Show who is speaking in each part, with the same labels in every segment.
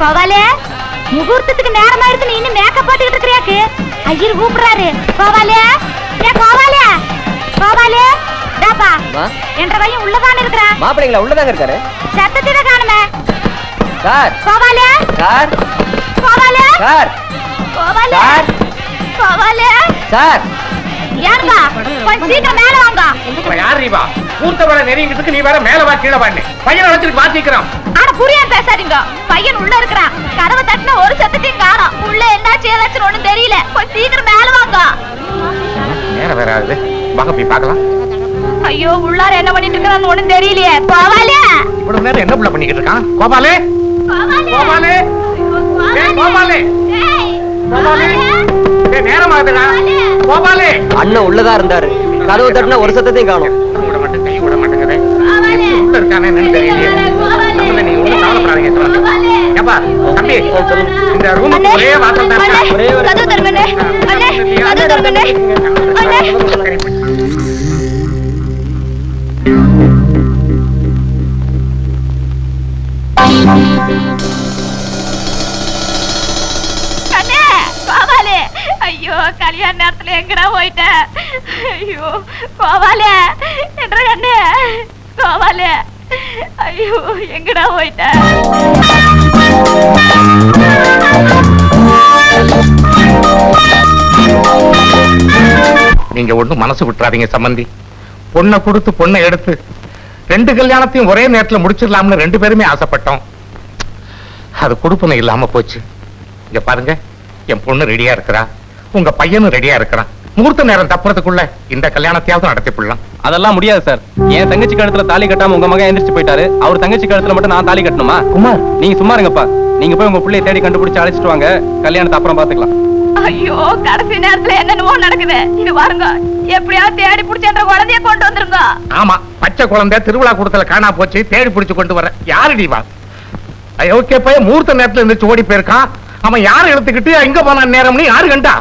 Speaker 1: கோவாலே முகூர்த்தத்துக்கு நேரமா இருக்கு நீ இன்னும் மேக்கப் போட்டுக்கிட்டு இருக்கிறியாக்கு. ஐயர் கூப்பிடுறாரு. கோவாலே ஏ கோவாலே கோவாலே டாப்பா. என்ற பையன் உள்ளதான இருக்கிறா.
Speaker 2: மாப்பிள்ளைங்களா உள்ளதாங்க இருக்காரு.
Speaker 1: சத்தத்தில காணுமே.
Speaker 2: சார்.
Speaker 1: கோவாலே
Speaker 2: சார்.
Speaker 1: கோவாலே
Speaker 2: சார்.
Speaker 1: கோவாலே
Speaker 2: சார்.
Speaker 1: கோவாலே
Speaker 2: சார்.
Speaker 1: யாருப்பா? கொஞ்சம் சீக்கிரம் மேல வாங்க.
Speaker 3: யார் நீவா வேலை நெறிங்கிட்டு நீ வேற மேல வா கீழே வான்னு பையனை வச்சுட்டு வாசிக்கிறான்
Speaker 1: ஆனா புரியாம பேசாதீங்க. பையன் உள்ள இருக்கிறான். கதவை தட்டின ஒரு சத்தத்தையும் காணோம். உள்ள என்னாச்சு ஏதாச்சும் ஒண்ணும் தெரியல. கொஞ்சம் சீக்கிரம் மேல வாங்க.
Speaker 3: நேரம் வேற ஆகுது. வாங்க போய் பார்க்கலாம்.
Speaker 1: ஐயோ உள்ளார என்ன பண்ணிட்டு இருக்கான்னு ஒண்ணும் தெரியலையே. கோவாலே
Speaker 3: இவ்வளவு நேரம் என்ன புள்ள பண்ணிக்கிட்டு இருக்கான்? கோபாலே? கோபாலே. கோபாலே?
Speaker 1: ஏய்,
Speaker 3: கோபாலே. நேரம் ஆகுதுடா. கோபாலே.
Speaker 2: அண்ணன் உள்ளதா இருந்தாரு. கதவு தட்டினா ஒரு சத்தத்தையும் காணும்.
Speaker 3: கை விட மாட்டேங்குது. உள்ள இருக்கானே என்னன்னு தெரியலையே. தமிழ்ல நீங்க ஒண்ணும் கவலைப்படாதீங்க சொல்லுங்க ஏப்பா தம்பி இந்த ரூமுக்கு ஒரே வாசல் தான்?
Speaker 2: ஒரே ஒரு
Speaker 1: கதவு திறமண்ணே. அண்ணே, கதவு திறமண்ணே. அண்ணே. அண்ணே, கோபாலு. ஐயோ கல்யாண நேரத்துல எங்கடா போயிட்ட? ஐயோ கோவாலே என்ற கண்ணு கோவாலே ஐயோ எங்கடா போயிட்ட?
Speaker 3: நீங்க ஒண்ணும் மனசு விட்டுறாதீங்க சம்பந்தி. பொண்ணை கொடுத்து பொண்ணை எடுத்து ரெண்டு கல்யாணத்தையும் ஒரே நேரத்துல முடிச்சிடலாம்னு ரெண்டு பேருமே ஆசைப்பட்டோம். அது கொடுப்பனை இல்லாம போச்சு. இங்க பாருங்க என் பொண்ணு ரெடியா இருக்கிறா. உங்க பையனும் ரெடியா இருக்கிறான். முகூர்த்த நேரம் தப்புறதுக்குள்ள இந்த கல்யாணத்தையாவது நடத்தி போடலாம்.
Speaker 4: அதெல்லாம் முடியாது சார் என் தங்கச்சி கழுத்துல தாலி கட்டாம உங்க மகன் எந்திரிச்சு போயிட்டாரு. அவர் தங்கச்சி கழுத்துல மட்டும் நான் தாலி கட்டணுமா?
Speaker 2: குமார்.
Speaker 4: நீங்க சும்மா இருங்கப்பா. நீங்க போய் உங்க பிள்ளைய தேடி கண்டுபிடிச்சு அழைச்சிட்டு வாங்க. கல்யாணத்தை அப்புறம் பாத்துக்கலாம்
Speaker 1: ஐயோ கடைசி நேரத்துல என்னென்னமோ நடக்குது. இது பாருங்க. எப்படியாவது தேடி புடிச்சு என்ற குழந்தைய கொண்டு வந்துருங்க.
Speaker 3: ஆமா பச்சை குழந்தை திருவிழா கூடத்துல காணா போச்சு. தேடி பிடிச்சு கொண்டு வர. யாருடி வா ஓகே பையன் முகூர்த்த நேரத்துல இருந்துச்சு ஓடி போயிருக்கான். அவன் யாரை எடுத்துக்கிட்டு எங்க போன நேரம்னு யாரு கண்டா?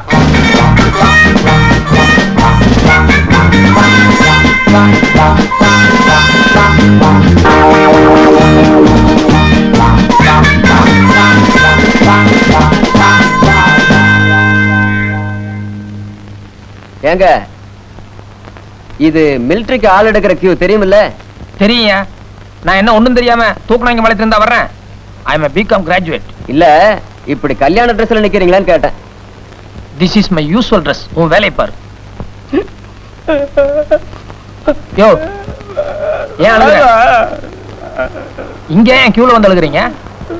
Speaker 2: ஏங்க இது மிலிட்டரிக்கு ஆள் எடுக்கிற கியூ தெரியுமில்ல?
Speaker 5: தெரியும் நான் என்ன ஒண்ணும் தெரியாம தூக்குனாங்க மலைத்துல இருந்தா வர்றேன்? ஐ எம் பிகாம் கிராஜுவேட்
Speaker 2: இல்ல இப்படி கல்யாண ட்ரெஸ்ல நிக்கிறீங்களான்னு கேட்டேன்.
Speaker 5: This is my usual dress உன் வேலையை பாரு. யோ ஏன் அழுகுற? இங்க ஏன் கியூல வந்து அழுகுறீங்க?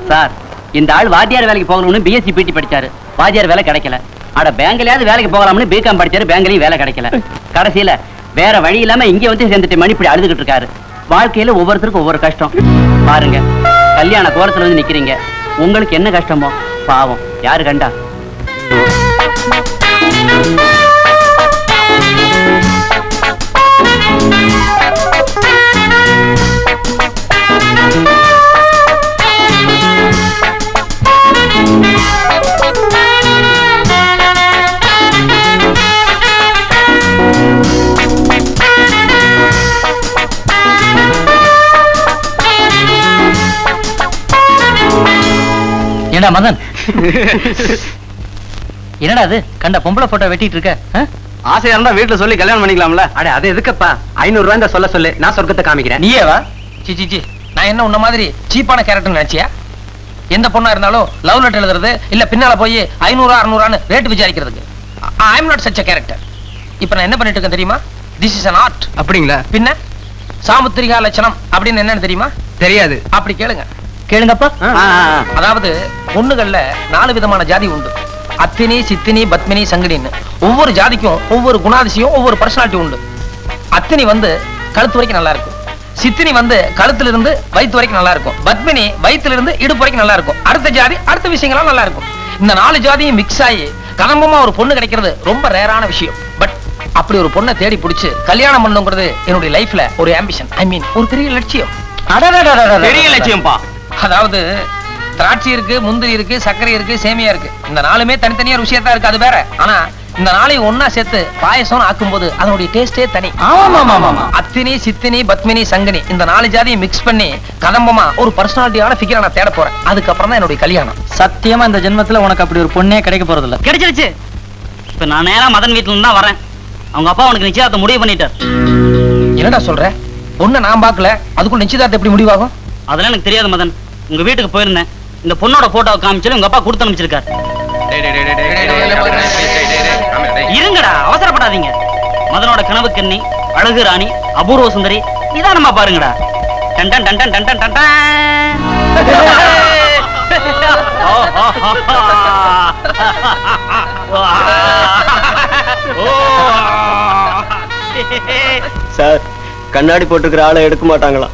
Speaker 6: சார் இந்த ஆள் வாத்தியார் வேலைக்கு போகணும்னு பிஎஸ்சி பிடி படிச்சாரு. வாத்தியார் வேலை கிடைக்கல. அட பேங்க்லயாவது வேலைக்கு போகலாம்னு பிகாம் படிச்சாரு பேங்க்லயும் வேலை கிடைக்கல. கடைசியில வேற வழி இல்லாம இங்க வந்து சேர்ந்துட்டு மணி இப்படி அழுதுகிட்டு இருக்காரு. வாழ்க்கையில ஒவ்வொருத்தருக்கும் ஒவ்வொரு கஷ்டம். பாருங்க கல்யாண கோலத்துல வந்து நிக்கிறீங்க. உங்களுக்கு என்ன கஷ்டமோ? பாவம். யாரு கண்டா?
Speaker 5: ஏண்டா மதன்? என்னடா அது? கண்ட பொம்பளை போட்டோ வெட்டிட்டு இருக்க?
Speaker 6: ஆசையா இருந்தா வீட்டுல சொல்லி கல்யாணம் பண்ணிக்கலாம்ல. அட அது எதுக்குப்பா? ஐநூறு ரூபாய் சொல்ல சொல்லு. நான் சொர்க்கத்தை காமிக்கிறேன்.
Speaker 5: நீயே வா. சி சி சி. நான் என்ன உன்ன மாதிரி சீப்பான கேரக்டர் நினைச்சியா? எந்த பொண்ணா இருந்தாலும் லவ் லெட்டர் எழுதுறது இல்ல பின்னால போய் ஐநூறு அறுநூறான்னு rate விசாரிக்கிறதுக்கு. I am not such character இப்போ நான் என்ன பண்ணிட்டு இருக்கேன் தெரியுமா? திஸ் இஸ் an ஆர்ட்
Speaker 6: அப்படிங்களா?
Speaker 5: பின்ன? சாமுத்திரிகா லட்சணம் அப்படின்னு என்னன்னு தெரியுமா?
Speaker 6: தெரியாது.
Speaker 5: அப்படி கேளுங்க. கேளுங்கப்பா. அதாவது பொண்ணுகள்ல நாலு விதமான ஜாதி உண்டு. அத்தினி சித்தினி பத்மினி சங்கடின்னு ஒவ்வொரு ஜாதிக்கும் ஒவ்வொரு குணாதிசயம் ஒவ்வொரு பர்சனாலிட்டி உண்டு. அத்தினி வந்து கழுத்து வரைக்கும் நல்லா இருக்கும். சித்தினி வந்து கழுத்துல இருந்து வயித்து வரைக்கும் நல்லா இருக்கும். பத்மினி வயித்துல இருந்து இடுப்பு வரைக்கும் நல்லா இருக்கும். அடுத்த ஜாதி அடுத்த விஷயங்கள்லாம் நல்லா இருக்கும். இந்த நாலு ஜாதியும் மிக்ஸ் ஆகி கதம்பமா ஒரு பொண்ணு கிடைக்கிறது ரொம்ப ரேரான விஷயம். பட் அப்படி ஒரு பொண்ணை தேடி பிடிச்சு கல்யாணம் பண்ணுங்கிறது என்னுடைய லைஃப்ல ஒரு ஆம்பிஷன் ஐ மீன் ஒரு பெரிய லட்சியம்.
Speaker 6: பெரிய லட்சியம்ப்பா
Speaker 5: அதாவது திராட்சை இருக்கு முந்திரி இருக்கு சர்க்கரை இருக்கு சேமியா இருக்கு. இந்த நாலுமே தனித்தனியா ருசியா தான் இருக்கு அது வேற. ஆனா இந்த நாளை ஒன்னா சேர்த்து பாயசம் ஆக்கும்போது அதனுடைய டேஸ்டே தனி. அத்தினி சித்தினி பத்மினி சங்கினி இந்த நாலு ஜாதியை மிக்ஸ் பண்ணி கதம்பமா ஒரு பர்சனாலிட்டியான ஃபிகரை நான் தேட போறேன். அதுக்கப்புறம் தான் என்னுடைய கல்யாணம்.
Speaker 7: சத்தியமா இந்த ஜென்மத்துல உனக்கு அப்படி ஒரு பொண்ணே கிடைக்க போறது இல்ல கிடைச்சிருச்சு. இப்ப நான் நேரா மதன் வீட்டுல இருந்து தான் வரேன். அவங்க அப்பா உனக்கு நிச்சயதார்த்தம் முடிவு பண்ணிட்டார்.
Speaker 5: என்னடா சொல்ற? பொண்ணை நான் பார்க்கல. அதுக்குள்ள நிச்சயதார்த்தம் எப்படி முடிவாகும்?
Speaker 7: அதெல்லாம் எனக்கு தெரியாது மதன். உங்க வீட்டுக்கு போயிருந்தேன் இந்த பொண்ணோட போட்டோ காமிச்சாலும் உங்க அப்பா கொடுத்து அனுப்பிச்சிருக்காரு இருங்கடா அவசரப்படாதீங்க மதனோட கனவு கண்ணி அழகு ராணி அபூர்வ சுந்தரி நிதானமா பாருங்கடா done done done done done
Speaker 2: sir கண்ணாடி போட்டுக்கிற ஆளை எடுக்க மாட்டாங்களா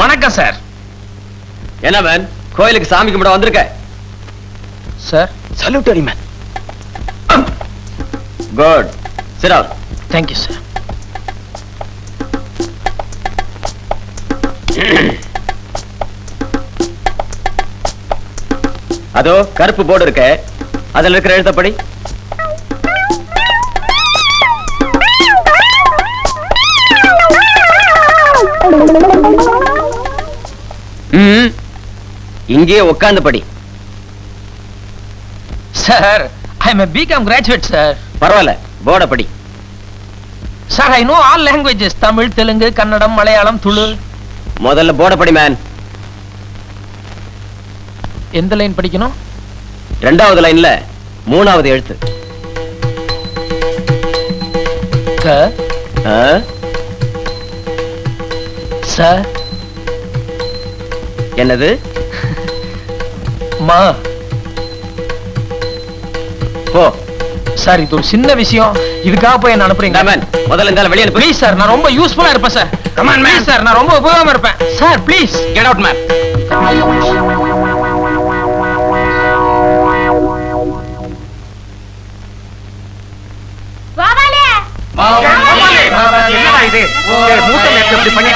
Speaker 5: வணக்கம் சார்.
Speaker 2: என்ன மேன்? கோயிலுக்கு சாமி கும்பிட வந்திருக்க?
Speaker 5: சார். சல்யூட்டரி மேன்
Speaker 2: குட் சிரா
Speaker 5: தேங்க்யூ சார்
Speaker 2: அதோ கருப்பு போர்டு இருக்க. அதுல இருக்கிற எழுத்தப்படி? இங்கேயே உட்கார்ந்து படி.
Speaker 5: Sir I am BCom graduate sir
Speaker 2: பரவாயில்ல போர்டை படி.
Speaker 5: Sir I know all languages Tamil Telugu Kannada Malayalam Tulu
Speaker 2: முதல்ல போர்டை படி மேன்
Speaker 5: எந்த லைன் படிக்கணும்?
Speaker 2: ரெண்டாவது லைன்ல மூணாவது எழுத்து.
Speaker 5: க
Speaker 2: ஆ? என்னது?
Speaker 5: மா.
Speaker 2: போ.
Speaker 5: சார் இது ஒரு சின்ன விஷயம். இதுக்காக போய் என்ன அனுப்புறீங்க?
Speaker 2: மேன் முதல்ல இந்த வெளியே அனுப்பு.
Speaker 5: ப்ளீஸ் சார் நான் ரொம்ப யூஸ்ஃபுல்லா இருப்பேன் சார். கமான் மேன் சார் நான் ரொம்ப உபயோகமா இருப்பேன். Sir
Speaker 8: please
Speaker 6: get out man மூத்த நேரத்துல இப்படி பண்ணிக்கலாம்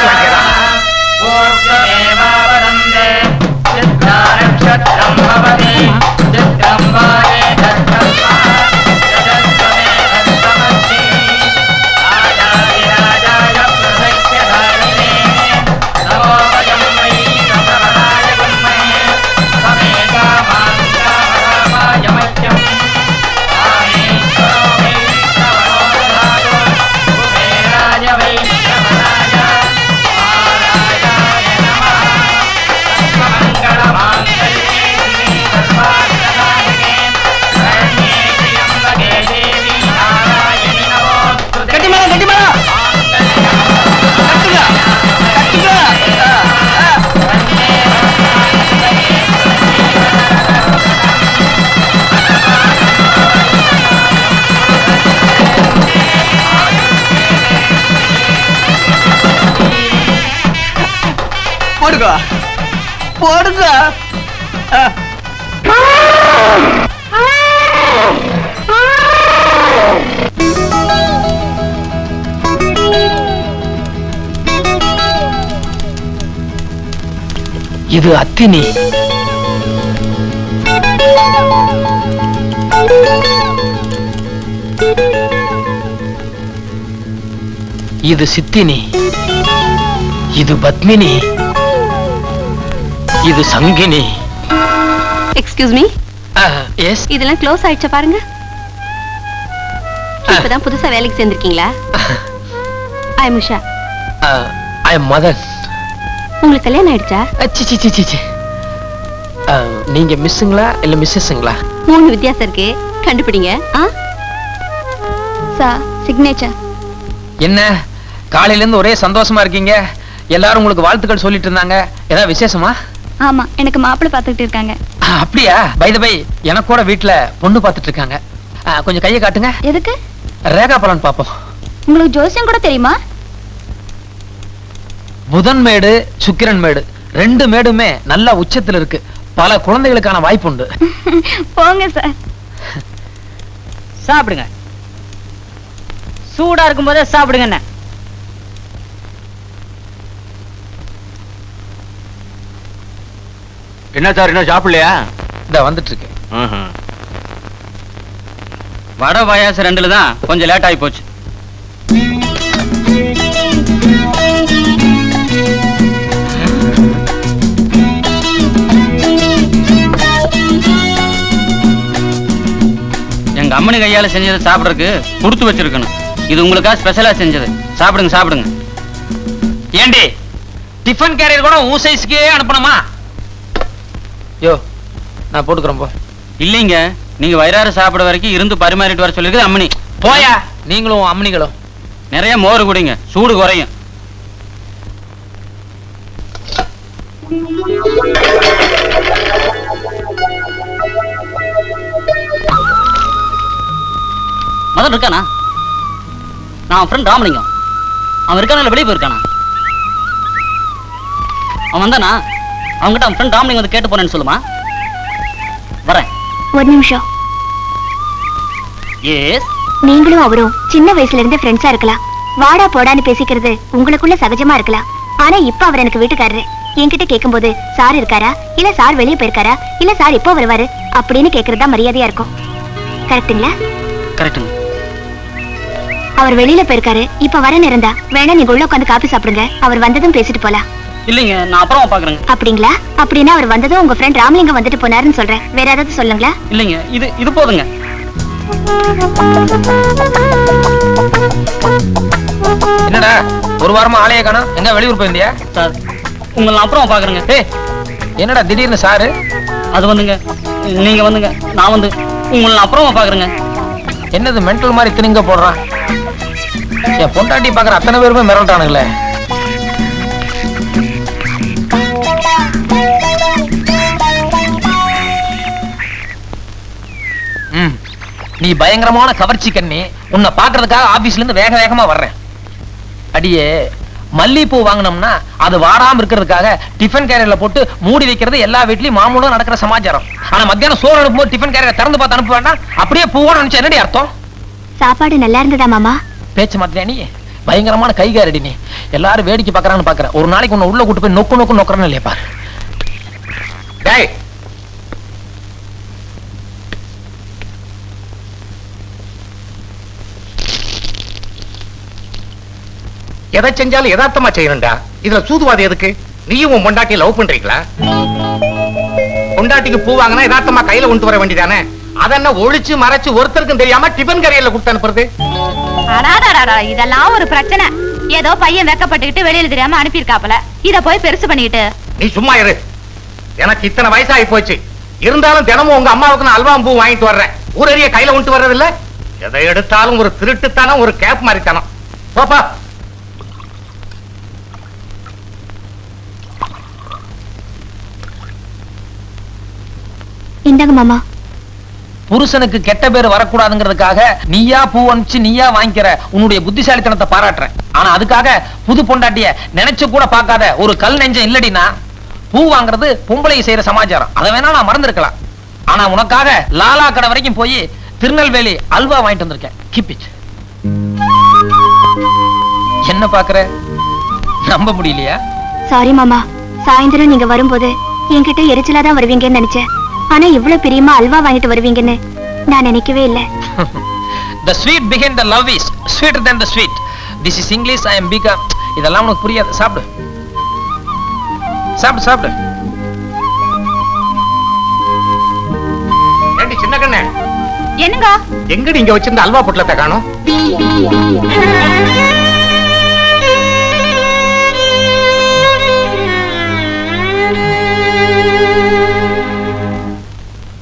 Speaker 7: போடுங்க போடுங்க
Speaker 5: இது அத்தினி. இது சித்தினி. இது பத்மினி. இது சங்கினி.
Speaker 9: எக்ஸ்கியூஸ் மீ
Speaker 5: எஸ்
Speaker 9: இதெல்லாம் க்ளோஸ் ஆயிடுச்சா பாருங்க. இப்பதான் புதுசா வேலைக்கு சேர்ந்திருக்கீங்களா? I Usha
Speaker 5: I am Madan
Speaker 9: உங்களுக்கு கல்யாணம் ஆயிடுச்சா?
Speaker 5: சி சி சி சி சி. நீங்க மிஸ்ஸுங்களா இல்ல மிஸ்ஸஸ்ங்களா?
Speaker 9: மூணு வித்தியாசம் இருக்கு. கண்டுபிடிங்க. ஆ? சா சிக்னேச்சர்
Speaker 5: என்ன? காலையில இருந்து ஒரே சந்தோஷமா இருக்கீங்க. எல்லாரும் உங்களுக்கு வாழ்த்துக்கள் சொல்லிட்டு இருந்தாங்க. ஏதாவது விசேஷமா?
Speaker 9: ஆமா எனக்கு மாப்பிள்ளை பார்த்துக்கிட்டு இருக்காங்க.
Speaker 5: அப்படியா? பை த பை எனக்கு கூட வீட்டுல பொண்ணு பார்த்துட்டு இருக்காங்க. கொஞ்சம் கையை காட்டுங்க.
Speaker 9: எதுக்கு?
Speaker 5: ரேகா பலன் பாப்போம்
Speaker 9: உங்களுக்கு ஜோசியம் கூட தெரியுமா?
Speaker 5: புதன் மேடு சுக்கிரன் மேடு ரெண்டு மேடுமே நல்ல உச்சத்துல இருக்கு. பல குழந்தைகளுக்கான வாய்ப்பு உண்டு
Speaker 9: போங்க சார்.
Speaker 7: சாப்பிடுங்க.
Speaker 6: சூடா இருக்கும் போதே சாப்பிடுங்க என்ன
Speaker 2: என்ன சார் இன்னும் சாப்பிடலையா?
Speaker 5: இந்த வந்துட்டு இருக்கேன்
Speaker 6: வடை பாயாசம் ரெண்டுல தான் கொஞ்சம் லேட் ஆகி போச்சு. எங்க அம்மனி கையால செஞ்சதை சாப்பிடறதுக்கு கொடுத்து வச்சிருக்கணும். இது உங்களுக்காக ஸ்பெஷலா செஞ்சது. சாப்பிடுங்க சாப்பிடுங்க.
Speaker 5: ஏண்டி? டிஃபன் கேரியர் கூட உன் சைஸ்க்கே அனுப்பணுமா? யோ நான் போட்டுக்கிறேன் போ.
Speaker 6: இல்லைங்க நீங்க வயிறார சாப்பிட வரைக்கும் இருந்து பரிமாறிட்டு வர சொல்லிருக்குது அம்மனி
Speaker 5: போயா? நீங்களும் அம்மனிகளும்
Speaker 6: நிறைய மோர் குடிங்க சூடு குறையும். மதன் இருக்கானா? நான் ஃப்ரெண்ட் ராமலிங்கம். அவன் இருக்கானா வெளியே போயிருக்கானா? அவன் வந்தானா? அவன்கிட்ட அவன் ஃப்ரெண்ட் ராமலிங்கம் வந்து கேட்டு போனேன்னு சொல்லுமா? வரேன்.
Speaker 1: ஒரு நிமிஷம்.
Speaker 6: எஸ்
Speaker 1: நீங்களும் அவரும் சின்ன வயசுல இருந்தே ஃப்ரெண்ட்ஸா இருக்கலாம். வாடா போடான்னு பேசிக்கிறது உங்களுக்குள்ள சகஜமா இருக்கலாம். ஆனா இப்ப அவர் எனக்கு வீட்டுக்காரரு. என்கிட்ட கேட்கும்போது சார் இருக்காரா? இல்ல சார் வெளியே போயிருக்காரா? இல்ல சார் எப்போ வருவாரு? அப்படின்னு கேக்குறதா மரியாதையா இருக்கும். கரெக்ட்டுங்களா
Speaker 6: கரெக்டுங்க
Speaker 1: அவர் வெளியில போயிருக்காரு. இப்ப வர நேரம்தா வேணா நீங்க உள்ள உட்காந்து காபி சாப்பிடுங்க. அவர் வந்ததும் பேசிட்டு போலாம்.
Speaker 6: இல்லைங்க நான் அப்புறமா பாக்குறேங்க
Speaker 1: அப்படிங்களா? அப்படின்னா அவர் வந்ததும் உங்க ஃப்ரெண்ட் ராமலிங்கம் வந்துட்டு போனாருன்னு சொல்றேன். வேற ஏதாவது சொல்லுங்களா?
Speaker 6: இல்லைங்க இது இது போதுங்க.
Speaker 5: என்னடா ஒரு வாரமா ஆளைய காணோம். எங்க வெளியூர் போயிருந்தியா?
Speaker 6: சார் உங்களை நான் அப்புறமா பாக்குறேங்க
Speaker 5: ஏய் என்னடா திடீர்னு சாரு?
Speaker 6: அது வந்துங்க நீங்க வந்துங்க நான் வந்து உங்களை நான் அப்புறமா பாக்குறேங்க
Speaker 5: என்னது மென்டல் மாதிரி திணிங்க போடுறான்? என் பொண்டாட்டி பாக்குற அத்தனை பேருமே மிரட்டானுங்களே நீ பயங்கரமான கவர்ச்சி கண்ணி. உன்னை பாக்குறதுக்காக ஆபீஸ்ல இருந்து வேக வேகமா வர்றேன். அடியே மல்லிகைப்பூ வாங்கினோம்னா அது வாடாம இருக்கிறதுக்காக டிஃபன் கேரியர்ல போட்டு மூடி வைக்கிறது எல்லா வீட்லயும் மாமூலும் நடக்கிற சமாச்சாரம். ஆனா மத்தியானம் சோறு அனுப்பும்போது டிஃபன் கேரியர் திறந்து பார்த்து அனுப்ப வேண்டாம். அப்படியே பூவோட நினைச்சு என்னடி அர்த்தம்?
Speaker 1: சாப்பாடு நல்லா இருந்ததா மாமா?
Speaker 5: பேச்சு மாத்தியா நீ? பயங்கரமான கைகாரடி நீ. எல்லாரும் வேடிக்கை பார்க்கறான்னு பாக்குற ஒரு நாளைக்கு உன்னை உள்ள கூட்டு போய் நொக்கு நொக்கு நொக்கறன்னு இல்லையா பாரு.
Speaker 3: டேய் எதை செஞ்சாலும் யதார்த்தமா செய்யணும்டா. இதுல சூதுவாதி எதுக்கு? நீயும் உன் பொண்டாட்டி லவ் பண்றீங்களா? பொண்டாட்டிக்கு பூ வாங்கினா யதார்த்தமா கையில கொண்டு வர வேண்டியதானே? அதென்ன ஒளிச்சு மறைச்சு ஒருத்தருக்கும் தெரியாம டிபன் கரையில கொடுத்து அனுப்புறது?
Speaker 1: இதெல்லாம் ஒரு பிரச்சனை. ஏதோ பையன் வெக்கப்பட்டுக்கிட்டு வெளியில தெரியாம அனுப்பியிருக்காப்ல இத போய் பெருசு பண்ணிக்கிட்டு.
Speaker 3: நீ சும்மா இரு. எனக்கு இத்தனை வயசாகி போச்சு. இருந்தாலும் தினமும் உங்க அம்மாவுக்கு நான் அல்வா பூ வாங்கிட்டு வர்றேன். ஊரறிய கையில கொண்டு வர்றது இல்ல எதை எடுத்தாலும் ஒரு திருட்டுத்தனம் ஒரு கேப் மாதிரித்தனம் போப்பா
Speaker 1: இந்தாங்க மாமா?
Speaker 5: புருஷனுக்கு கெட்ட பேர் வரக்கூடாதுங்கிறதுக்காக நீயா பூ அனுப்பிச்சு நீயா வாங்கிக்கிற உன்னுடைய புத்திசாலித்தனத்தை பாராட்டுறேன். ஆனா அதுக்காக புது பொண்டாட்டிய நினைச்சு கூட பார்க்காத ஒரு கல் நெஞ்சம் இல்லடினா பூ வாங்குறது பொம்பளை செய்யற சமாச்சாரம். அதை வேணா நான் மறந்துருக்கலாம். ஆனா உனக்காக லாலா கடை வரைக்கும் போய் திருநெல்வேலி அல்வா வாங்கிட்டு வந்திருக்கேன். It. என்ன பாக்குற நம்ப முடியலையா?
Speaker 1: சாரி மாமா. சாயந்தரம் நீங்க வரும்போது என்கிட்ட எரிச்சலா தான் வருவீங்கன்னு நினைச்சேன். ஆனா இவ்வளவு பிரியமா அல்வா வாங்கிட்டு வருவீங்கன்னு நான் நினைக்கவே இல்ல.
Speaker 5: The sweet behind the love is sweeter than the sweet. This is english i am big இதெல்லாம் உனக்கு புரியாது. சாப்பிடு. சாப்பிடு சாப்பிடு.
Speaker 3: ஏண்டி சின்ன கண்ணே?
Speaker 1: என்னங்க?
Speaker 3: எங்கடி இங்க வச்சிருந்த அல்வா பொட்டலத்தை காணும்?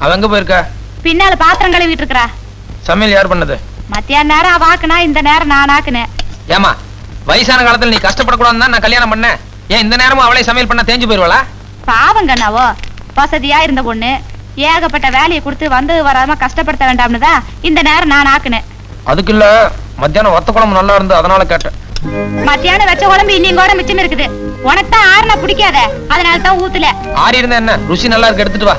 Speaker 5: அவ எங்க போயிருக்கா?
Speaker 1: பின்னால பாத்திரம் கழுவிட்டு இருக்கறா
Speaker 5: சமையல் யார் பண்ணது?
Speaker 1: மத்தியான நேரம் அவ ஆக்குனா இந்த நேரம் நான் ஆக்குனேன்.
Speaker 5: ஏமா வயசான காலத்துல நீ கஷ்டப்படக்கூடாதுன்னு தான் நான் கல்யாணம் பண்ணேன். ஏன் இந்த நேரமும் அவளே சமையல் பண்ண தேஞ்சு போயிருவாளா?
Speaker 1: பாவங்கண்ணாவோ வசதியா இருந்த பொண்ணு ஏகப்பட்ட வேலையை கொடுத்து வந்து வராம கஷ்டப்படுத்த வேண்டாம்னு தான் இந்த நேரம் நான் ஆக்குனேன்.
Speaker 5: அதுக்கு இல்ல மத்தியானம் ஒத்த குழம்பு நல்லா இருந்து அதனால கேட்டேன்.
Speaker 1: மத்தியானம் வச்ச குழம்பு இன்னும் கூட மிச்சம் இருக்குது. உனக்கு தான் ஆறுனா பிடிக்காத அதனால தான் ஊத்துல
Speaker 5: ஆறி இருந்தா என்ன? ருசி நல்லா இருக்கு எடுத்துட்டு வா.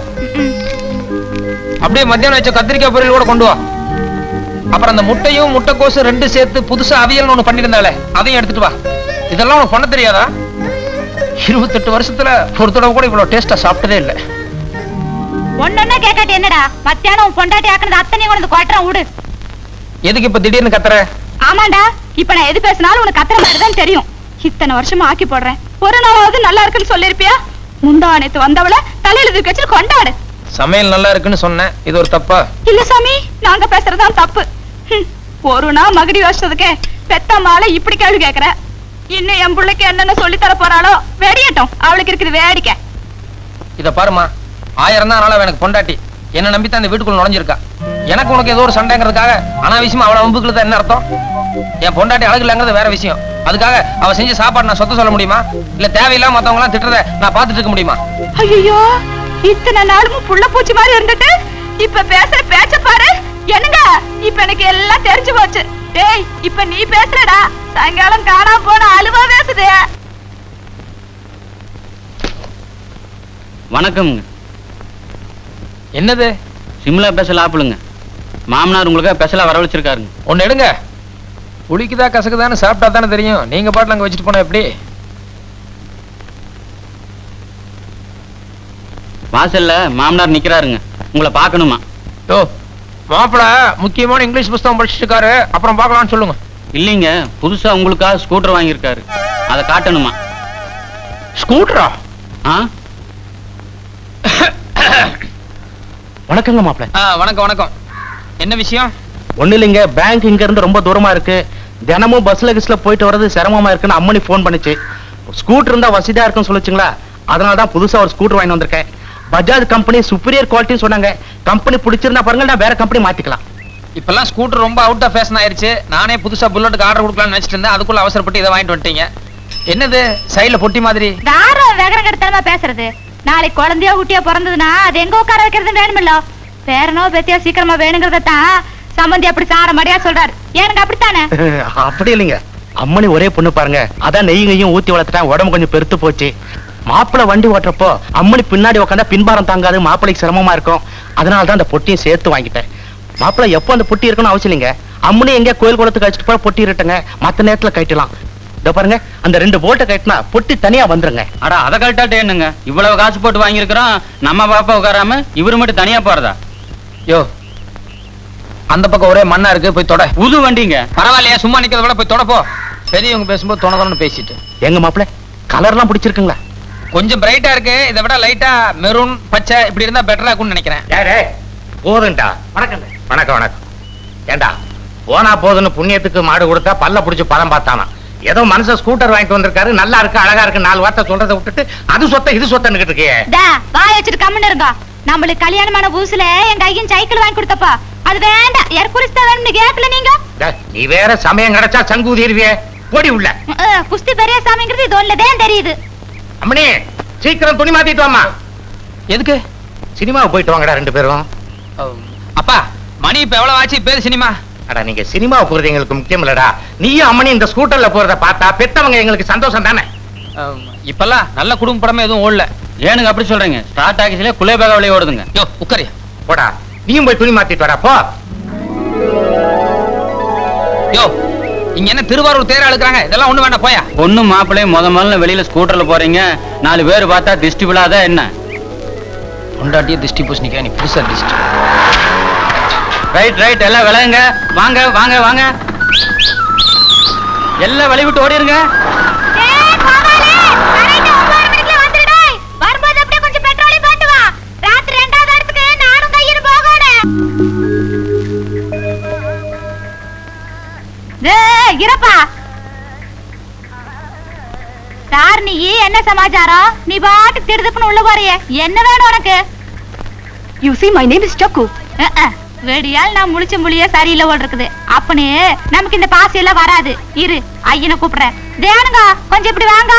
Speaker 5: அப்படியே மத்தியானம் வச்ச கத்திரிக்காய் பொரியல் கூட கொண்டு வா. அப்புறம் அந்த முட்டையும் முட்டைக்கோசு ரெண்டு சேர்த்து புதுசா அவியல்னு ஒண்ணு பண்ணிருந்தாலே அதையும் எடுத்துட்டு வா. இதெல்லாம் உனக்கு பண்ண தெரியாதா? இருபத்தெட்டு வருஷத்துல ஒரு தடவை கூட இவ்வளவு டேஸ்டா சாப்பிட்டதே இல்லை.
Speaker 1: ஒன்னொன்னா கேட்காட்டி என்னடா? மத்தியானம் உன் பொண்டாட்டி ஆக்குனது அத்தனை கொண்டு கொட்டுறான் விடு.
Speaker 5: எதுக்கு இப்ப திடீர்னு கத்துற?
Speaker 1: ஆமாண்டா இப்ப நான் எது பேசினாலும் உனக்கு கத்துற மாதிரி தான் தெரியும். இத்தனை வருஷமா ஆக்கி போடுறேன். ஒரு நாளாவது நல்லா இருக்குன்னு சொல்லிருப்பியா முந்தா நேத்து வந்தவள தலையில தூக்கி வச்சு கொண்டாடு.
Speaker 5: சமையல் நல்லா இருக்குன்னு சொன்னேன். இது ஒரு தப்பா?
Speaker 1: இல்ல சாமி நாங்க பேசுறதுதான் தப்பு. ஒரு நாள் மகடி வச்சதுக்கே பெத்த மாலை இப்படி கேள்வி கேக்குற. இன்னும் என் பிள்ளைக்கு என்னென்ன சொல்லி தர போறாளோ வெடியட்டும். அவளுக்கு இருக்குது வேடிக்கை.
Speaker 5: இத பாருமா ஆயிரம் தான் அவ எனக்கு பொண்டாட்டி. என்ன நம்பி தான் இந்த வீட்டுக்குள்ள நுழைஞ்சிருக்கா. எனக்கு உனக்கு ஏதோ ஒரு சண்டைங்கிறதுக்காக அனாவசியமா அவளை வம்புக்குள்ள தான் என்ன அர்த்தம்? என் பொண்டாட்டி அழகு இல்லைங்கிறது வேற விஷயம். அதுக்காக அவ செஞ்ச சாப்பாடு நான் சொத்த சொல்ல முடியுமா? இல்ல தேவையில்லாம மத்தவங்க எல்லாம் திட்டுறத நான் பார்த்துட்டு இருக்க முடியுமா?
Speaker 1: ஐயோ இத்தனை நாளும் புள்ள பூச்சி மாதிரி இருந்துட்டு இப்ப பேசுற பேச்ச பாரு. என்னங்க? இப்ப எனக்கு எல்லாம் தெரிஞ்சு போச்சு. டேய் இப்ப நீ பேசுறடா. சாயங்காலம் காணாம போன அழுவா பேசுதே.
Speaker 6: வணக்கம்ங்க.
Speaker 5: என்னது?
Speaker 6: சிம்லா ஸ்பெஷல் ஆப்பிளுங்க. மாமனார் உங்களுக்கு ஸ்பெஷலா வரவழைச்சிருக்காருங்க.
Speaker 5: ஒண்ணு எடுங்க. புளிக்குதா கசக்குதான்னு சாப்பிட்டா தானே தெரியும். நீங்க பாட்டுல அங்க வச்சுட்டு போனா எப்படி?
Speaker 6: வாசல்ல மாமனார் நிக்கிறாருங்க. உங்களை பார்க்கணுமா?
Speaker 5: யோ மாப்பிள முக்கியமான இங்கிலீஷ் புஸ்தகம் படிச்சுட்டு இருக்காரு அப்புறம் பார்க்கலாம்னு சொல்லுங்க.
Speaker 6: இல்லைங்க புதுசா உங்களுக்காக ஸ்கூட்டர் வாங்கியிருக்காரு. அதை காட்டணுமா?
Speaker 5: ஸ்கூட்டரா
Speaker 6: ஆ?
Speaker 3: வணக்கங்க மாப்பிள.
Speaker 5: வணக்கம் வணக்கம். என்ன விஷயம்?
Speaker 3: ஒண்ணு இல்லைங்க பேங்க் இங்க இருந்து ரொம்ப தூரமா இருக்கு. தினமும் பஸ்ல கிஸ்ல போயிட்டு வர்றது சிரமமா இருக்குன்னு அம்மனி ஃபோன் பண்ணுச்சு. ஸ்கூட்டர் இருந்தா வசதியா இருக்குன்னு சொல்லுச்சுங்களா? அதனால தான் புதுசா ஒரு ஸ்கூட்டர் வாங்கி வந்திருக்கேன். பஜாஜ் கம்பெனி சுப்பீரியர் குவாலிட்டின்னு சொன்னாங்க. கம்பெனி பிடிச்சிருந்தா பாருங்க நான் வேற கம்பெனி மாத்திக்கலாம்.
Speaker 5: இப்பெல்லாம் ஸ்கூட்டர் ரொம்ப அவுட் ஆஃப் ஃபேஷன் ஆயிருச்சு. நானே புதுசா புல்லட்டுக்கு ஆர்டர் கொடுக்கலாம்னு நினைச்சிட்டு இருந்தேன். அதுக்குள்ள அவசரப்பட்டு இதை வாங்கிட்டு வந்துட்டீங்க. என்னது? சைடுல பொட்டி மாதிரி.
Speaker 1: வேற வேகரம் கெடுத்தனமா பேசுறது? நாளைக்கு குழந்தையோ குட்டியோ பிறந்ததுன்னா அது எங்க உட்கார வைக்கிறது வேணுமில்ல? பேரனோ பெத்தியோ சீக்கிரமா வேணுங்கிறத தான் சம்பந்தி அப்படி சார மடியா சொல்றாரு. ஏனுங்க அப்படித்தானே?
Speaker 3: அப்படி இல்லைங்க. அம்மனி ஒரே பொண்ணு பாருங்க. அதான் நெய்யையும் ஊத்தி வளர்த்துட்டேன் உடம்பு கொஞ்சம் பெருத்து போச்சு. மாப்பிள்ளை வண்டி ஓட்டுறப்போ அம்மனி பின்னாடி உட்காந்தா பின்பாரம் தாங்காது மாப்பிள்ளைக்கு சிரமமா இருக்கும். அதனால தான் அந்த பொட்டியும் சேர்த்து வாங்கிட்டேன். மாப்பிள்ளை எப்போ அந்த பொட்டி இருக்கணும் அவசியம் இல்லைங்க. அம்மனி எங்க கோயில் குளத்துக்கு வச்சுட்டு போய் பொட்டி இருட்டுங்க மத்த நேரத்துல கட்டிடலாம் இதோ பாருங்க அந்த ரெண்டு போட்டை கட்டினா பொட்டி தனியா வந்துருங்க.
Speaker 6: அட அதை கழட்டாட்டே என்னங்க? இவ்வளவு காசு போட்டு வாங்கியிருக்கிறோம். நம்ம பாப்பா உட்காராம இவரு மட்டும் தனியா போறதா?
Speaker 5: யோ அந்த பக்கம் ஒரே மண்ணா இருக்கு போய் தொட.
Speaker 6: புது வண்டிங்க.
Speaker 5: பரவாயில்லையா சும்மா நிக்கிறத விட போய் தொட போ. பெரியவங்க பேசும்போது தொணதொன்னு பேசிட்டு.
Speaker 3: எங்க மாப்பிள்ளை? கலர்லாம் பிடிச்சிருக்குங்களா?
Speaker 5: கொஞ்சம் பிரைட்டா இருக்கு. இதை விட லைட்டா மெரூன் பச்சை இப்படி இருந்தா பெட்டரா இருக்கும்னு நினைக்கிறேன்.
Speaker 3: யாரே போதும்டா. வணக்கம் வணக்கம் வணக்கம். ஏண்டா போனா போதுன்னு புண்ணியத்துக்கு மாடு கொடுத்தா பல்ல புடிச்சு பழம் பார்த்தானா? ஏதோ மனுஷன் ஸ்கூட்டர் வாங்கிட்டு வந்திருக்காரு நல்லா இருக்கு அழகா இருக்கு நாலு வார்த்தை சொல்றதை விட்டுட்டு அது சொத்த இது சொத்தன்னு இருக்கியே.
Speaker 1: டா வாய் வச்சுட்டு கம்முன்னு இருங்க. நம்மளுக்கு கல்யாணமான புதுசுல எங்க ஐயன் சைக்கிள் வாங்கி கொடுத்தப்பா அது வேண்டாம். எர்குரிஸ் தான் வேணும்னு கேட்கல நீங்க?
Speaker 3: நீ வேற சமயம் கிடைச்சா சங்கு ஊதிருவியே போடி உள்ள.
Speaker 1: குஸ்தி பெரிய சாமிங்கிறது இது ஒண்ணுதான் தெரியுது.
Speaker 3: அம்மணி சீக்கிரம் துணி மாத்திட்டு வாமா
Speaker 5: எதுக்கு?
Speaker 3: சினிமாவுக்கு போயிட்டு வாங்கடா ரெண்டு பேரும்.
Speaker 5: அப்பா மணி இப்ப எவ்வளவு ஆச்சு? பேரு சினிமா.
Speaker 3: அடா நீங்க சினிமாவுக்கு போறது எங்களுக்கு முக்கியம் இல்லடா. நீயும் அம்மனி இந்த ஸ்கூட்டர்ல போறத பார்த்தா பெத்தவங்க எங்களுக்கு சந்தோஷம் தானே?
Speaker 5: இப்பெல்லாம் நல்ல குடும்ப படமே எதுவும் ஓடல.
Speaker 6: ஏனுங்க அப்படி சொல்றீங்க? ஸ்டார்ட் ஆகிச்சுல குலேபகாவிலே ஓடுதுங்க.
Speaker 5: யோ உட்காரியா
Speaker 3: போடா. நீயும் போய் துணி மாத்திட்டு வாடா போ.
Speaker 5: யோ இங்க என்ன திருவாரூர் தேர அழுக்குறாங்க? இதெல்லாம் ஒண்ணு வேண்டாம் போயா.
Speaker 6: பொண்ணு மாப்பிள்ளையும் முத முதல்ல வெளியில ஸ்கூட்டர்ல போறீங்க. நாலு பேர் பார்த்தா திஷ்டி விழாத என்ன?
Speaker 5: பொண்டாட்டிய திஷ்டி பூசணிக்கா நீ புதுசா திஷ்டி.
Speaker 6: ரைட் ரைட் எல்லாம் விளையுங்க வாங்க வாங்க வாங்க. எல்லாம் வழி விட்டு ஓடிருங்க.
Speaker 1: ஏய், இருப்பா. சார் நீ என்ன சமாச்சாரம்? நீ பாட்டு திடுதுப்புன்னு உள்ள போறியே. என்ன வேணும் உனக்கு? You see my name is Chaku. வெடியால் நான் முழிச்ச முழிய சரியில்லை இருக்குது. அப்பனே நமக்கு இந்த பாசி எல்லாம் வராது. இரு ஐயனை கூப்பிடுறேன். தேனுங்க கொஞ்சம் இப்படி வாங்க.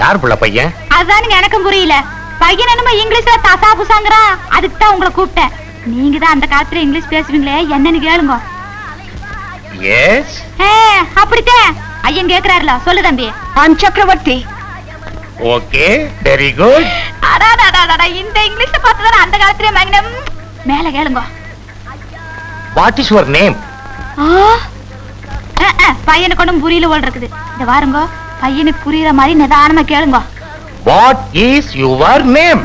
Speaker 3: யார் புள்ள பையன்?
Speaker 1: அதுதானுங்க எனக்கும் புரியல. பையன் என்னமோ இங்கிலீஷ்ல தசா புசாங்கிறான் அதுக்கு தான் உங்களை கூப்பிட்டேன். நீங்க தான் அந்த காலத்துல இங்கிலீஷ் பேசுவீங்களே என்னன்னு கேளுங்க.
Speaker 3: எஸ்
Speaker 1: ஏ அப்படித்தான் ஐயன் கேக்குறாருல சொல்லு தம்பி. ஐம் சக்கரவர்த்தி.
Speaker 3: ஓகே வெரி குட்
Speaker 1: அடாடாடாடா இந்த இங்கிலீஷ் பார்த்து தானே அந்த காலத்திலே மங்கனம் மேல கேளுங்க.
Speaker 3: வாட் இஸ் யுவர் நேம்
Speaker 1: பையனுக்கு ஒன்றும் புரியல போல் இருக்குது. இந்த வாருங்க பையனுக்கு புரியுற மாதிரி நிதானமா கேளுங்க.
Speaker 3: What is your name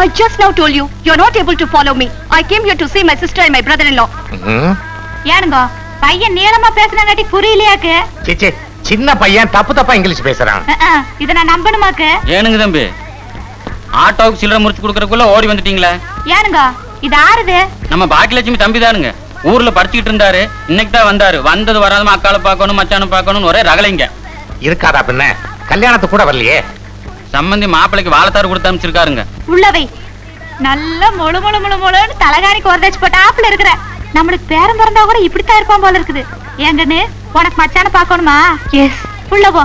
Speaker 1: I just now told you, you're not able to follow me. I came here to see my sister and my brother-in-law. ஏனுங்க பையன் நீளமா பேசுனங்காட்டி புரியலையாக்கு?
Speaker 3: சிச்சி சின்ன பையன் தப்பு தப்பா இங்கிலீஷ் பேசுறான்.
Speaker 1: இத நான் நம்பணுமாக்கு?
Speaker 6: ஏனுங்க தம்பி? ஆட்டோவுக்கு சில்லறை முடிச்சு கொடுக்கறதுக்குள்ள ஓடி வந்துட்டீங்களே?
Speaker 1: ஏனுங்க இது ஆறுது?
Speaker 6: நம்ம பாக்கியலட்சுமி தம்பி தானுங்க ஊர்ல படிச்சுக்கிட்டு இருந்தாரு. இன்னைக்கு தான் வந்தாரு. வந்தது வராதமா அக்காளை பார்க்கணும் மச்சானை பார்க்கணும்னு ஒரே ரகலைங்க
Speaker 3: இருக்காதா பின்ன? கல்யாணத்துக்கு கூட வரலையே.
Speaker 6: சம்பந்தி மாப்பிளைக்கு வாழைத்தாறு கொடுத்து அனுப்பிச்சிருக்காருங்க.
Speaker 1: உள்ளவை. நல்ல முழு முழு முழு முழுன்னு தலகாணிக்கு ஒரு தச்சு போட்ட ஆப்பிள் இருக்கிற. நம்மளுக்கு பேரம் பிறந்தா கூட இப்படித்தான் இருப்பான் போல இருக்குது. ஏங்கன்னு உனக்கு மச்சான பார்க்கணுமா? எஸ் உள்ள போ.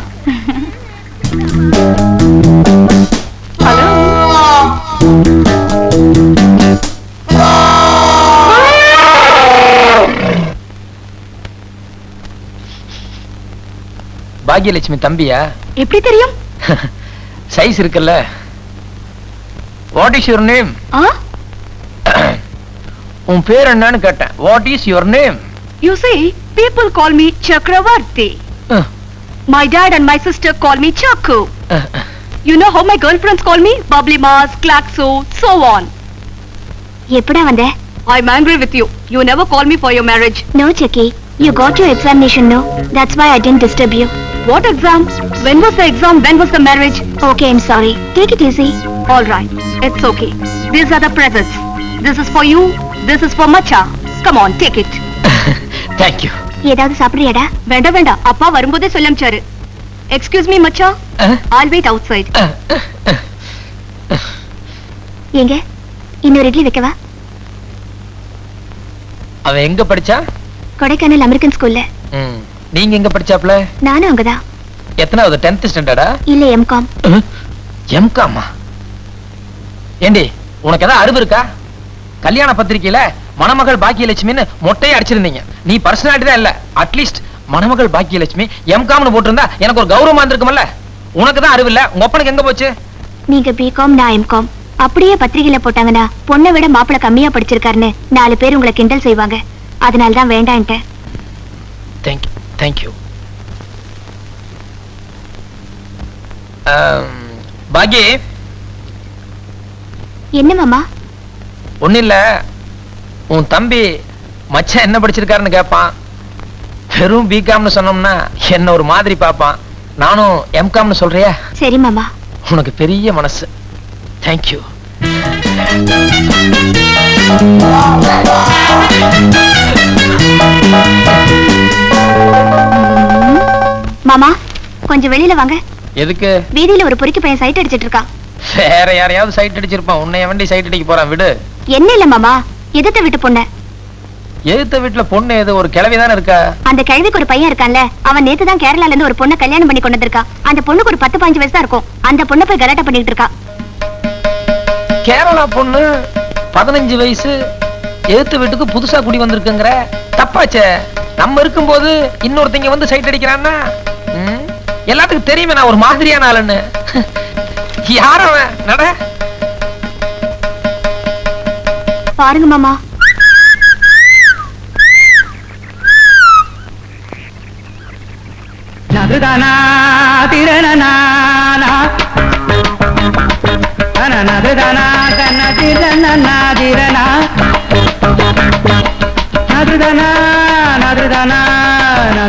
Speaker 1: ஹலோ
Speaker 5: பாக்யலட்சுமி தம்பியா?
Speaker 1: எப்படி தெரியும்?
Speaker 5: சைஸ் இருக்குல்ல. வாட் இஸ் யுவர் நேம்
Speaker 1: ஆ?
Speaker 5: உன் பேர் என்னன்னு கேட்டேன் what is your name
Speaker 1: You see, people call me Chakravarti. My dad and my sister call me Chaku. You know how my girlfriends call me? Bubbly Mars, Klaxo, so on. எப்படா வந்த I'm angry with you. You never call me for your marriage.
Speaker 10: No, Chucky. You got your examination, no? That's why I didn't disturb you.
Speaker 1: What exam? When was the exam? When was the marriage?
Speaker 10: Okay, I'm sorry. Take it easy.
Speaker 1: All right, it's okay. These are the presents. This is for you. This is for Macha. Come on, take it.
Speaker 5: Thank you
Speaker 10: ஏதாவது சாப்பிடுறியாடா?
Speaker 1: வேண்டாம் வேண்டாம். அப்பா வரும்போதே சொல்ல அனுப்பிச்சாரு excuse me மச்சா all wait outside
Speaker 10: ஏங்க இன்னொரு இட்லி வைக்கவா?
Speaker 5: அவன் எங்க படிச்சா?
Speaker 10: கொடைக்கானல் அமெரிக்கன் ஸ்கூல்ல.
Speaker 5: ம். நீங்க எங்க படிச்சாப்ல
Speaker 10: நானும் அங்கதான்.
Speaker 5: எத்தனாவது? டென்த் ஸ்டாண்டர்டா
Speaker 10: இல்ல எம்காம்
Speaker 5: எம்காமா ஏண்டி உனக்கு ஏதாவது அறிவு இருக்கா? கல்யாண பத்திரிக்கையில மணமகள் பாக்கியலட்சுமின்னு மொட்டையை அடிச்சிருந்தீங்க. நீ பர்சனாலிட்டி தான் இல்ல. அட்லீஸ்ட் மணமகள் பாக்கியலட்சுமி எம்காம்னு போட்டிருந்தா எனக்கு ஒரு கௌரவமா இருந்திருக்கும்ல உனக்கு தான் அறிவு இல்ல. உங்க ஒப்பனுக்கு எங்க போச்சு?
Speaker 10: நீங்க பிகாம் நான் எம்காம் அப்படியே பத்திரிகையில போட்டாங்கன்னா பொண்ணை விட மாப்பிளை கம்மியா படிச்சிருக்காருன்னு நாலு பேர் உங்களை கிண்டல் செய்வாங்க. அதனால தான் வேண்டான்ட்டேன்
Speaker 5: தேங்க்யூ தேங்க்யூ பாக்கி?
Speaker 10: என்ன மாமா?
Speaker 5: ஒண்ணும் இல்ல உன் தம்பி மச்சான் என்ன படிச்சிருக்காருன்னு கேட்பான் வெறும் பிகாம்னு சொன்னோம்னா என்ன ஒரு மாதிரி பார்ப்பான். நானும் எம்காம்னு சொல்றியா?
Speaker 10: சரி மாமா.
Speaker 5: உனக்கு பெரிய மனசு. தேங்க்யூ
Speaker 10: மாமா கொஞ்சம் வெளியில வாங்க.
Speaker 5: எதுக்கு?
Speaker 10: வீதியில ஒரு பொறுக்கி பையன் சைட் அடிச்சிட்டு இருக்கான்.
Speaker 5: வேற யாரையாவது சைட் அடிச்சிருப்பான். உன்னை வண்டி சைட் அடிக்க போறான். விடு.
Speaker 10: என்ன இல்ல மாமா? எதிர்த்த வீட்டு பொண்ணு.
Speaker 5: எதிர்த்த வீட்டுல பொண்ணு எது ஒரு கிழவி தானே இருக்கா?
Speaker 10: அந்த கிழவிக்கு ஒரு பையன் இருக்கான்ல அவன் நேத்து தான் கேரளால இருந்து ஒரு பொண்ணை கல்யாணம் பண்ணி கொண்டு வந்திருக்கான். அந்த பொண்ணுக்கு ஒரு பத்து பாஞ்சு வயசு தான் இருக்கும். அந்த பொண்ணை போய் கலாட்டா பண்ணிட்டு இருக்கா.
Speaker 5: கேரளா பொண்ணு பதினஞ்சு வயசு எதிர்த்த வீட்டுக்கு புதுசா குடி வந்திருக்குங்கிற. தப்பாச்சே. நம்ம இருக்கும்போது இன்னொருத்தங்க வந்து சைட் அடிக்கிறான்னா? எல்லாத்துக்கும் தெரியுமே நான் ஒரு மாதிரியான ஆளுன்னு. யார் அவன்? நட.
Speaker 10: பாருங்க மாமா.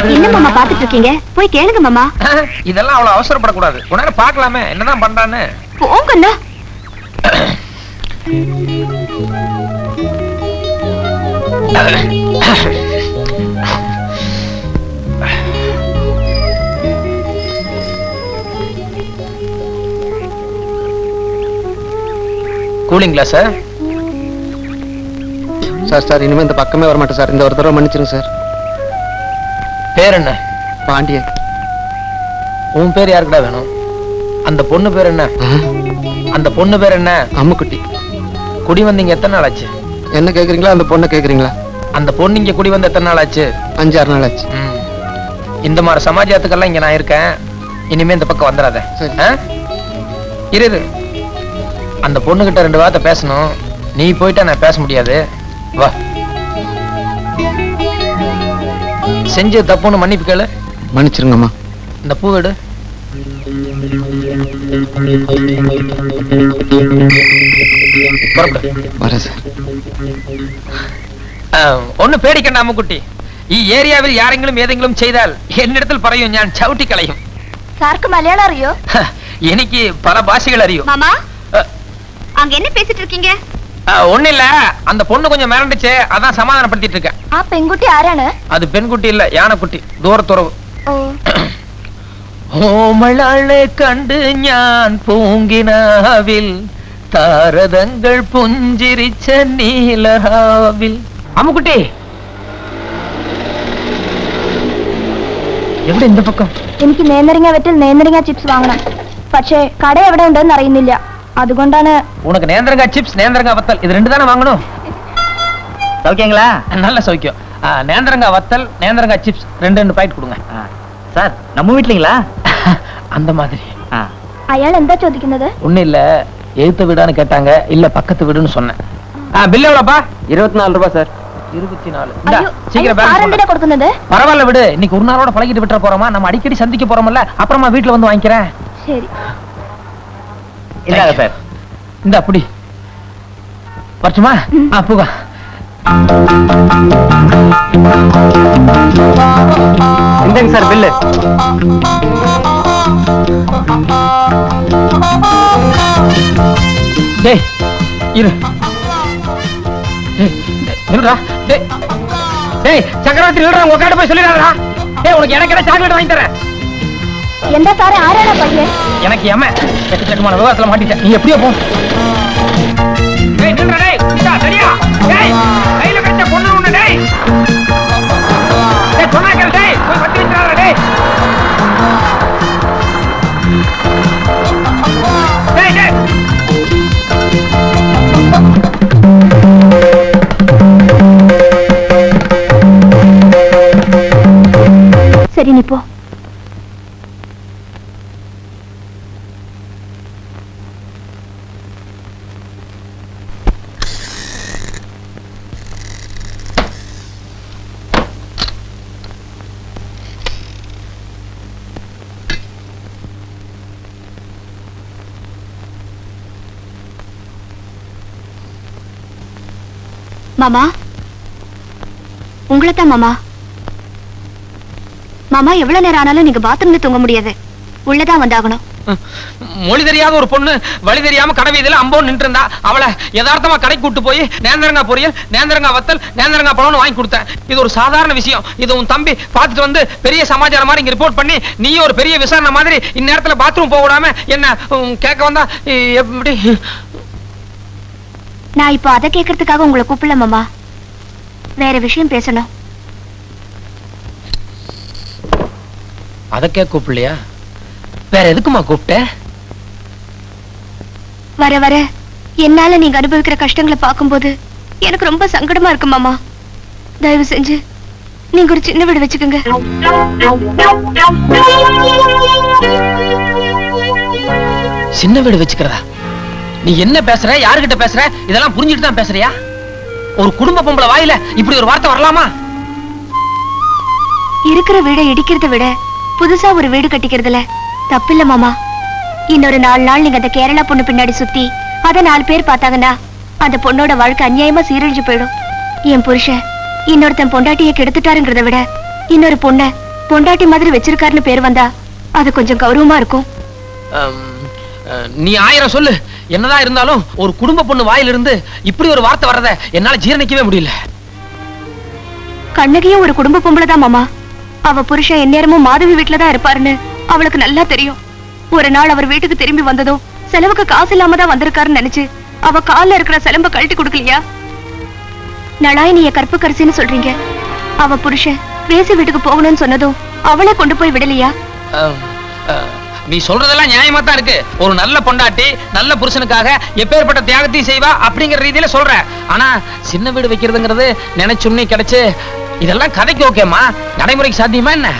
Speaker 10: என்ன மாமா பாத்துட்டு இருக்கீங்க போய் கேளுங்க மாமா.
Speaker 5: இதெல்லாம் அவ்வளவு அவசரப்படக்கூடாது. நேரம் பார்க்கலாமே. என்னதான் பண்றான்னு.
Speaker 10: போங்கண்ணா.
Speaker 5: கூலிங் கிளாஸ்
Speaker 11: சார் சார் இனிமே இந்த பக்கமே வர மாட்டேன் சார். இந்த ஒரு தடவை மன்னிச்சிருங்க சார்.
Speaker 5: பேர் என்ன?
Speaker 11: பாண்டியன்.
Speaker 5: உன் பேர் யாருக்குடா வேணும்? அந்த பொண்ணு பேர் என்ன? அந்த பொண்ணு பேர் என்ன?
Speaker 11: அம்முக்குட்டி.
Speaker 5: குடி வந்தீங்க எத்தனை நாள் ஆச்சு?
Speaker 11: என்ன கேக்குறீங்களா? அந்த பொண்ணை கேக்குறீங்களா?
Speaker 5: அந்த பொண்ணு இங்க குடி வந்து எத்தனை நாள் ஆச்சு
Speaker 11: அஞ்சு ஆறு நாள் ஆச்சு
Speaker 5: ம். இந்த மாதிரி சமாஜத்துக்கெல்லாம் இங்க நான் இருக்கேன். இனிமே இந்த பக்கம் வந்துடாத.
Speaker 11: சரி.
Speaker 5: ஆ? இரு இரு. அந்த பொண்ணுகிட்ட ரெண்டு வார்த்தை பேசணும். நீ போயிட்டா நான் பேச முடியாது. வா. செஞ்ச தப்புன்னு மன்னிப்பு கேளு.
Speaker 11: மன்னிச்சிருங்கம்மா.
Speaker 5: இந்த பூ எடு.
Speaker 11: வரேன் சார்
Speaker 5: ஒன்னு പേടിക്കണ്ട അമ്മുക്കുട്ടി ഈ ഏരിയാവിൽ ആരെങ്കിലും ഏതെങ്കിലും ചെയ്താൽ എന്നിടത്തിൽ പറയും ഞാൻ ചവിട്ടി കളയും
Speaker 1: சாருக்கு மலையாளம் அறியோ
Speaker 5: എനിക്ക് പല ഭാഷകൾ അറിയും
Speaker 1: மாமா
Speaker 5: அஹ்,
Speaker 1: அங்க என்ன பேசிட்டு இருக்கீங்க
Speaker 5: அஹ், ஒண்ணில்ல அந்த பொண்ணு கொஞ்சம் மிரண்டுச்சு அதான் சமாதானப்படுத்திட்டு இருக்கேன்
Speaker 1: ആ പെൺകുട്ടി ആരാണ്
Speaker 5: அது பெண்குட்டி இல்ல யானைக்குட்டி தூரத்துறவு
Speaker 1: ഓ
Speaker 5: ഓമളാളെ കണ്ട് ഞാൻ പൂങ്കിനാവിൽ താരതങ്ങൾ പുഞ്ചിരിച്ച നീലഹാവിൽ അമ്മുക്കുട്ടി എവിടെ இந்த பக்கம்
Speaker 1: എനിക്ക് നേന്ത്രങ്ങ വെറ്റിൽ നേന്ത്രങ്ങ ചിപ്സ് വാങ്ങണം പക്ഷേ കട എവിടെ ഉണ്ടെന്ന് അറിയുന്നില്ല അതുകൊണ്ടാണ്
Speaker 5: உனக்கு நேந்திரங்கா சிப்ஸ் நேந்திரங்கா வத்தல் இது ரெண்டு தானே வாங்கணும்
Speaker 6: சௌக்கியங்களா
Speaker 5: நல்ல சௌக்கியம் ஆ, நேந்திரங்கா வத்தல் நேந்திரங்கா சிப்ஸ் ரெண்டு ரெண்டு பாக்கெட் கொடுங்க
Speaker 6: சார் நம்ம வீட்லீங்களா
Speaker 5: அந்த மாதிரி
Speaker 1: അയാൾ എന്താ ചോദിക്കുന്നത്
Speaker 5: ஒண்ணும் இல்ல எழுத்த வீடான்னு கேட்டாங்க இல்ல பக்கத்து வீடுன்னு சொன்னேன். பில் எவ்வளோப்பா?
Speaker 6: இருபத்தி நாலு ரூபாய் சார்
Speaker 5: இருபத்தி நாலு. சீக்கிரம் பரவாயில்ல விடு இன்னைக்கு ஒரு நாளோட பழகிட்டு விட்டுற போறோமா? நம்ம அடிக்கடி சந்திக்க போறோம்ல அப்புறமா வீட்டுல வந்து வாங்கிக்கிறேன்.
Speaker 6: சார்.
Speaker 5: இந்த அப்படி பரச்சுமா ஆ
Speaker 6: சார் பில்லு
Speaker 5: டேய் இரு. நில்றா சக்கரவர்த்தி நில்றா உங்க கிட்ட போய் சொல்லிடுறா டேய் உனக்கு எனக்கு என்ன சாக்லேட் வாங்கி தரேன்?
Speaker 1: எந்த சாரி ஆறாடா பையன்?
Speaker 5: எனக்கு ஏம செட்டு செட்டுமான விவகாரத்துல மாட்டிட்டேன். நீ எப்படியோ போ. சரியா?
Speaker 1: சரி நீ போ.
Speaker 10: மாமா? உங்களைத்தான் மாமா? மாமா எவ்வளவு நேரம் ஆனாலும் நீங்க பாத்ரூம்ல தூங்க முடியாது. உள்ளதான் வந்தாகணும்.
Speaker 5: மொழி தெரியாத ஒரு பொண்ணு வழி தெரியாம கடை வீதியில அம்போன்னு நின்று இருந்தா அவளை யதார்த்தமா கடைக்கு கூட்டு போய் நேந்திரங்கா பொரியல் நேந்திரங்கா வத்தல் நேந்திரங்கா பழம்னு வாங்கி கொடுத்தேன். இது ஒரு சாதாரண விஷயம். இது உன் தம்பி பார்த்துட்டு வந்து பெரிய சமாச்சாரம் மாதிரி இங்க ரிப்போர்ட் பண்ணி நீயும் ஒரு பெரிய விசாரணை மாதிரி இந்நேரத்துல பாத்ரூம் போக விடாம என்ன கேட்க வந்தா எப்படி?
Speaker 10: நான் இப்போ அதை கேட்கறதுக்காக உங்களை கூப்பிடல மாமா. வேற விஷயம் பேசணும்.
Speaker 5: அதக்கே கூப்பிடலையா? வேற எதுக்குமா கூப்பிட்ட?
Speaker 10: வர வர. என்னால நீங்க அனுபவிக்கிற கஷ்டங்களை பார்க்கும்போது எனக்கு ரொம்ப சங்கடமா இருக்கு மாமா. தயவு செஞ்சு நீங்க ஒரு சின்ன வீடு வச்சுக்கோங்க.
Speaker 5: சின்ன வீடு வச்சுக்கிறதா? நீ என்ன பேசுற? யாருகிட்ட பேசுற? இதெல்லாம் புரிஞ்சுட்டு தான் பேசுறியா? ஒரு குடும்ப பொம்பளை வாயில இப்படி ஒரு வார்த்தை வரலாமா?
Speaker 10: இருக்கிற வீடை இடிக்கிறத விட புதுசா ஒரு வீடு கட்டிக்கிறதுல. தப்பில்ல மாமா. இன்னொரு நாலு நாள் நீங்க அந்த கேரளா பொண்ணு பின்னாடி சுத்தி அத நாலு பேர் பார்த்தாங்கன்னா அந்த பொண்ணோட வாழ்க்கை அநியாயமா சீரழிஞ்சு போயிடும். என் புருஷன் இன்னொருத்தன் பொண்டாட்டிய கெடுத்துட்டாருங்கிறத விட இன்னொரு பொண்ண பொண்டாட்டி மாதிரி வச்சிருக்காருன்னு பேர் வந்தா அது கொஞ்சம் கௌரவமா இருக்கும்.
Speaker 5: நீ ஆயிரம் சொல்லு. என்னதான் இருந்தாலும் ஒரு குடும்ப பொண்ணு வாயிலிருந்து இப்படி ஒரு வார்த்தை வர்றத என்னால ஜீரணிக்கவே முடியல.
Speaker 10: கண்ணகியும் ஒரு குடும்ப பொம்பளை தான் மாமா. அவ புருஷன் எந்நேரமும் மாதவி வீட்டுல தான் இருப்பாருன்னு அவளுக்கு நல்லா தெரியும். ஒரு நாள் அவர் வீட்டுக்கு திரும்பி வந்ததும் செலவுக்கு காசு இல்லாம தான் வந்திருக்காருன்னு நினைச்சு அவ கால்ல இருக்கிற செலம்ப கழட்டி கொடுக்கலையா? நலாயினிய கற்பு கரிசின்னு சொல்றீங்க. அவ புருஷன் பேசி வீட்டுக்கு போகணும்னு சொன்னதும் அவளே கொண்டு போய் விடலையா?
Speaker 5: நீ சொல்றதெல்லாம் நியாயமா தான் இருக்கு. ஒரு நல்ல பொண்டாட்டி நல்ல புருஷனுக்காக எப்பேற்பட்ட தியாகத்தையும் செய்வா அப்படிங்கிற ரீதியில சொல்ற. ஆனா சின்ன வீடு வைக்கிறதுங்கிறது நினைச்சுன்னே கிடைச்சு இதெல்லாம் கதைக்கு ஓகேம்மா. நடைமுறைக்கு சாத்தியமா என்ன?